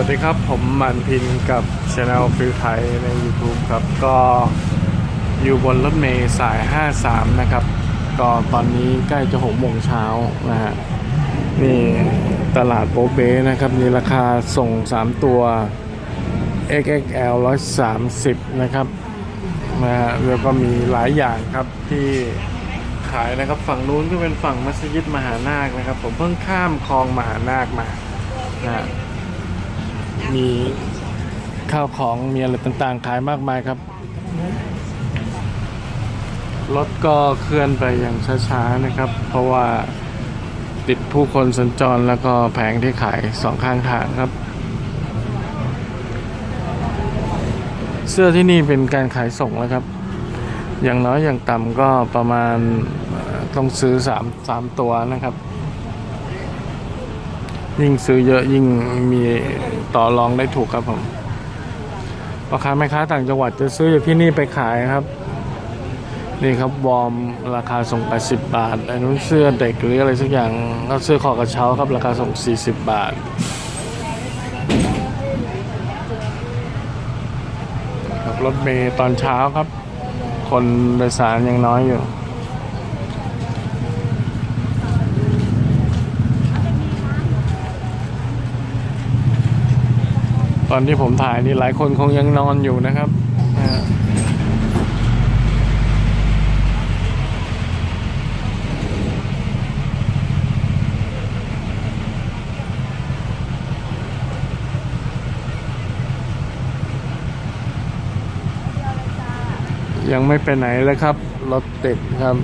วัสดีครับผมมันพินกับช anel ฟิลไทยใน YouTube ครับ ก็อยู่บนรถเมย์สาย 53 นะครับ ก็ตอนนี้ใกล้จะ6โมงเช้านะฮะนี่ตลาดโบเบ้นะครับมีราคาส่ง 3 ตัว XXL 130 นะครับนะฮะแล้วก็มีหลายอย่างครับที่ขายนะครับฝั่งนู้นก็เป็นฝั่งมัสยิดมหานาคนะครับ ผมเพิ่งข้ามคลองมหานาคมานะ มีข้าวของมีอะไรต่างๆ ขายมากมายครับ รถก็เคลื่อนไปอย่างช้าๆนะครับ เพราะว่าติดผู้คนสัญจรแล้วก็แผงที่ขายสองข้างทางครับ เสื้อที่นี่เป็นการขายส่งแล้วครับ อย่างน้อยอย่างต่ำก็ประมาณต้องซื้อสามสามตัวนะครับ ยิ่งซื้อเยอะยิ่งมีต่อรองได้ถูกครับผมพ่อค้าแม่ค้าต่างจังหวัดจะซื้อจากที่นี่ไปขายครับ นี่ครับวอร์มราคาส่ง 80 บาทอันนู้นเสื้อเด็กหรืออะไรสักอย่างก็เสื้อคอกระเช้าครับ ราคาส่ง 40 บาทครับรถเมย์ตอนเช้าครับ คนโดยสารยังน้อยอยู่ ตอนที่ผมถ่ายนี่หลายคนคงยังนอนอยู่นะครับยังไม่ไปไหนเลยครับ รถติดครับ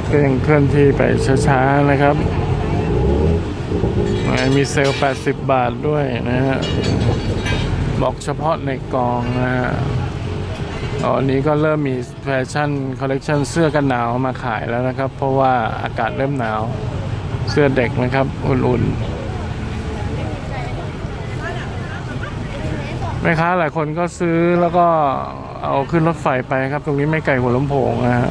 ถก็ยังเคลื่อนที่ไปช้าๆนะครับมีเซลล์ 80 บาทด้วยนะฮะ บอกเฉพาะในกองนะฮะอันนี้ก็เริ่มมีแฟชั่นคอลเลกชันเสื้อกันหนาวมาขายแล้วนะครับ เพราะว่าอากาศเริ่มหนาว เสื้อเด็กนะครับ อุ่นๆแม่ค้าหลายคนก็ซื้อแล้วก็เอาขึ้นรถไฟไปครับ ตรงนี้ไม่ไกลหัวลำโพงนะฮะ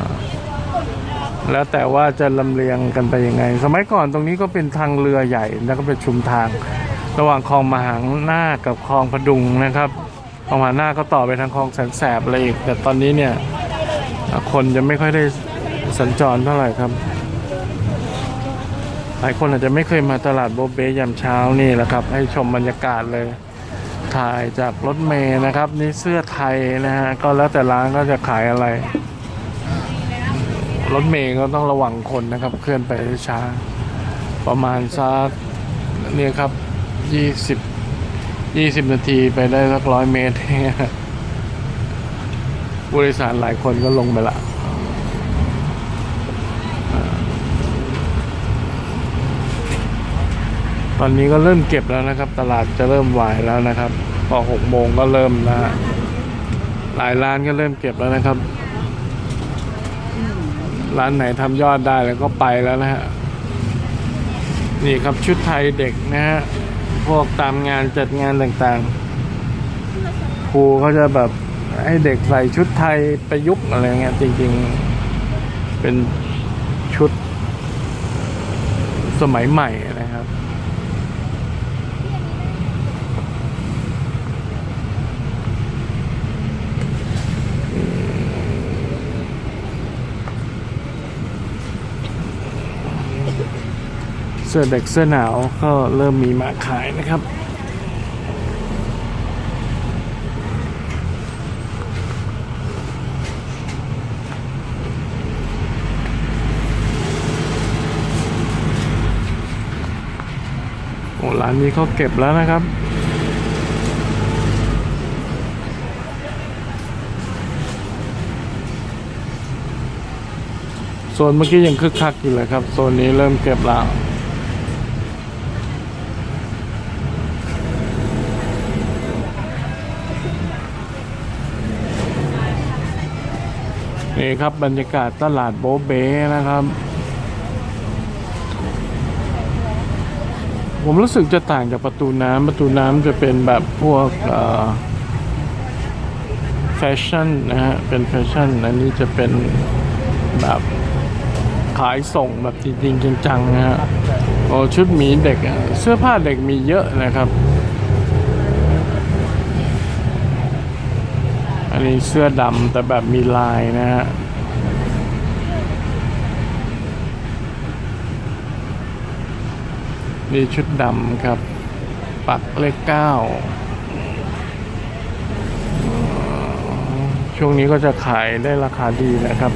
แล้วแต่ว่าจะลำเลียงกันไปยังไง สมัยก่อนตรงนี้ก็เป็นทางเรือใหญ่แล้วก็เป็นชุมทาง ระหว่างคลองมหานาคกับคลองพดุงนะครับคลองมหานาคก็ต่อไปทางคลองแสนแสบอะไรอีกแต่ตอนนี้เนี่ยคนจะไม่ค่อยได้สัญจรเท่าไหร่ครับ หลายคนอาจจะไม่เคยมาตลาดโบเบยามเช้านี่แหละครับ ให้ชมบรรยากาศเลย ถ่ายจากรถเมย์นะครับ นี่เสื้อไทยนะฮะก็แล้วแต่ร้านก็จะขายอะไร รถเมย์ก็ต้องระวังคนนะครับ เคลื่อนไปช้า ประมาณสักเนี่ยครับยี่สิบยี่สิบนาทีไปได้สักร้อยเมตรผู้โดยสารหลายคนก็ลงไปละตอนนี้ก็เริ่มเก็บแล้วนะครับ ตลาดจะเริ่มวายแล้วนะครับ พอหกโมงก็เริ่มนะฮะหลายร้านก็เริ่มเก็บแล้วนะครับ ร้านไหนทำยอดได้แล้วก็ไปแล้วนะฮะ นี่ครับชุดไทยเด็กนะฮะ พวกตามงานจัดงานต่างๆ ครูเขาจะแบบให้เด็กใส่ชุดไทยประยุกต์อะไรเงี้ยจริงๆ เป็นชุดสมัยใหม่นะครับ สื้อเด็กเสื้อหนาวก็เริ่มมีมาขายนะครับ โอ้ร้านนี้เขาเก็บแล้วนะครับโซนเมื่อกี้ยังคึกคักอยู่เลยครับ โซนนี้เริ่มเก็บแล้ว นี่ครับบรรยากาศตลาดโบเบ้นะครับ ผมรู้สึกจะต่างจากประตูน้ำประตูน้ำจะเป็นแบบพวกแฟชั่นนะฮะเป็นแฟชั่นอันนี้จะเป็นแบบขายส่งแบบจริงๆจังๆนะฮะโอ้ชุดหมีเด็กเสื้อผ้าเด็กมีเยอะนะครับ อันนี้เสื้อดำแต่แบบมีลายนะฮะนี่ชุดดำครับ ปักเลขเก้าช่วงนี้ก็จะขายได้ราคาดีนะครับ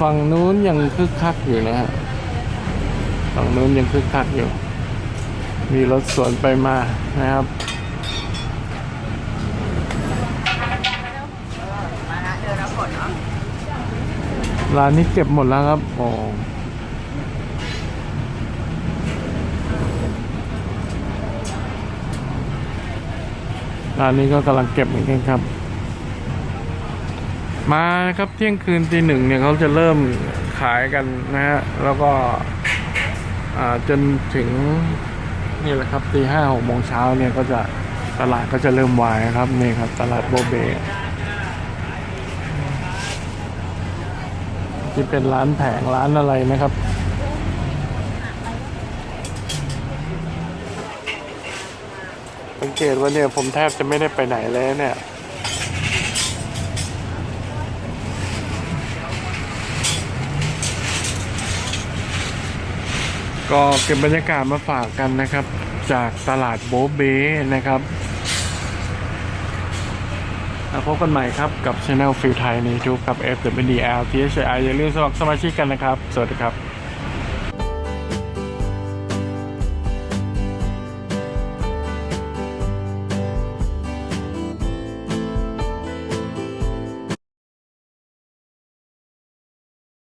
ฝั่งนู้นยังคึกคักอยู่นะฮะฝั่งนู้นยังคึกคักอยู่ มีรถสวนไปมานะครับร้านนี้เก็บหมดแล้วครับโอ้ร้านนี้ก็กำลังเก็บเหมือนกันครับ มาครับเที่ยงคืนตีหนึ่งเนี่ยเขาจะเริ่มขายกันนะฮะแล้วก็อ่าจนถึงนี่แหละครับตีห้าหกโมงเช้าเนี่ยก็จะตลาดก็จะเริ่มวายครับนี่ครับ ตลาดโบเบที่เป็นร้านแผงร้านอะไรนะครับสังเกตว่าเนี่ยผมแทบจะไม่ได้ไปไหนเลยเนี่ย ก็เก็บบรรยากาศมาฝากกันนะครับ จากตลาดโบเบ้นะครับแล้วพบกันใหม่ครับกับช anel ฟิลไทยใน YouTube กับ FWDL THI อย่าลืมสมัครสมาชิกกันนะครับ สวัสดีครับ